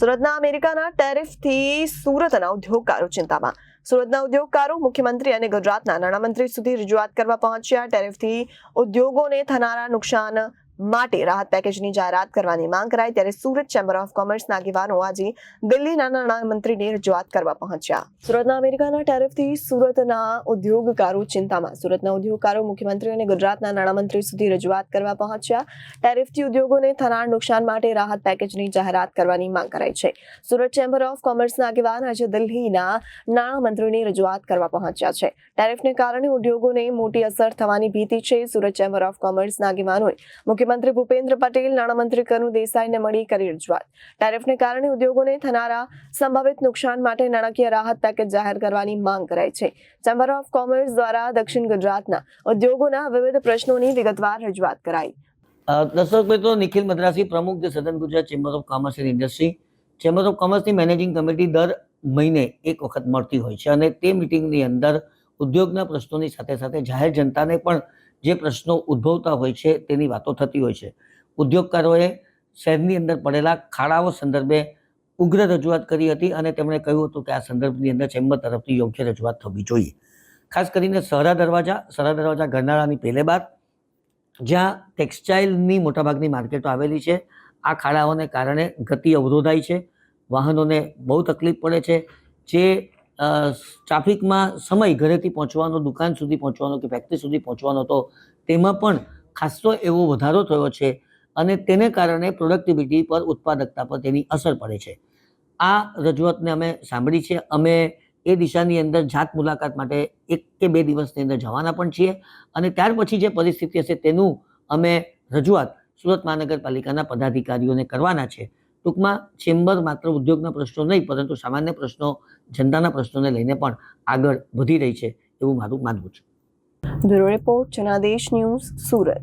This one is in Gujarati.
સુરતના અમેરિકાના ટેરિફથી સુરતના ઉદ્યોગકારો ચિંતામાં. સુરતના ઉદ્યોગકારો, મુખ્યમંત્રી અને ગુજરાતના નાણામંત્રી સુધી રજૂઆત કરવા પહોંચ્યા. ટેરિફથી ઉદ્યોગોને થનારા નુકસાન માટે રાહત પેકેજની જાહેરાત કરવાની માંગ કરાઈ ત્યારે સુરત ચેમ્બર ઓફ કોમર્સના આગેવાનો આજે દિલ્હીના નાણામંત્રીને રજૂઆત કરવા પહોંચ્યા. સુરતના અમેરિકાના ટેરિફથી સુરતના ઉદ્યોગકારો ચિંતામાં. સુરતના ઉદ્યોગકારો, મુખ્યમંત્રી અને ગુજરાતના નાણામંત્રી સુધી રજૂઆત કરવા પહોંચ્યા. ટેરિફથી ઉદ્યોગોને થનાર નુકસાન માટે રાહત પેકેજની જાહેરાત કરવાની માંગ કરાઈ છે. સુરત ચેમ્બર ઓફ કોમર્સના આગેવાન આજે દિલ્હીના નાણામંત્રીને રજૂઆત કરવા પહોંચ્યા છે. ટેરિફને કારણે ઉદ્યોગોને મોટી અસર થવાની ભીતિ છે. સુરત ચેમ્બર ઓફ કોમર્સના આગેવાનોએ મુખ્યમંત્રી ભૂપેન્દ્ર પટેલ, નાણામંત્રી કનુ દેસાઈને મળી કરી રજૂઆત. ટેરિફને કારણે ઉદ્યોગોને થનારા સંભવિત નુકસાન માટે નાણાકીય રાહત પેકેજ જાહેર કરવાની માંગ કરાઈ છે. ચેમ્બર ઓફ કોમર્સ દ્વારા દક્ષિણ ગુજરાતના ઉદ્યોગોના વિવિધ પ્રશ્નોની વિગતવાર રજૂઆત કરાઈ. દર્શક મિત્રો, નિખિલ મદ્રાસી પ્રમુખ જે સદન Gujarat chamber of commerce and industry. Chamber of કોમર્સની managing committee દર મહિને એક વખત મળતી હોય છે અને તે મિટિંગની અંદર ઉદ્યોગના પ્રશ્નોની સાથે સાથે જાહેર જનતાને પણ જે પ્રશ્નો ઉદ્ભવતા હોય છે તેની વાતો થતી હોય છે. ઉદ્યોગકારોએ શહેરની અંદર પડેલા ખાડાઓ સંદર્ભે ઉગ્ર રજૂઆત કરી હતી અને તેમણે કહ્યું હતું કે આ સંદર્ભની અંદર ચેમ્બર તરફથી યોગ્ય રજૂઆત થવી જોઈએ. ખાસ કરીને સહરા દરવાજા સહરા દરવાજા ગરનાળાની પહેલે બાદ જ્યાં ટેક્સટાઇલની મોટાભાગની માર્કેટો આવેલી છે. આ ખાડાઓને કારણે ગતિ અવરોધાય છે. વાહનોને બહુ તકલીફ પડે છે. જે ટ્રાફિકમાં સમય ઘરેથી પહોંચવાનો, દુકાન સુધી પહોંચવાનો કે ફેક્ટરી સુધી પહોંચવાનો હતો તેમાં પણ ખાસો એવો વધારો થયો છે અને તેને કારણે પ્રોડક્ટિવિટી પર ઉત્પાદકતા પર તેની અસર પડે છે. આ રજૂઆતને અમે સાંભળી છે. અમે એ દિશાની અંદર જાત મુલાકાત માટે એક કે બે દિવસની અંદર જવાના પણ છીએ અને ત્યાર પછી જે પરિસ્થિતિ હશે તેનું અમે રજૂઆત સુરત મહાનગરપાલિકાના પદાધિકારીઓને કરવાના છે. ટૂંકમાં ચેમ્બર માત્ર ઉદ્યોગના પ્રશ્નો નહીં, પરંતુ સામાન્ય પ્રશ્નો, જનતાના પ્રશ્નોને લઈને પણ આગળ વધી રહી છે એવું મારું માનવું છે. Bureau report, Janadesh news, Surat.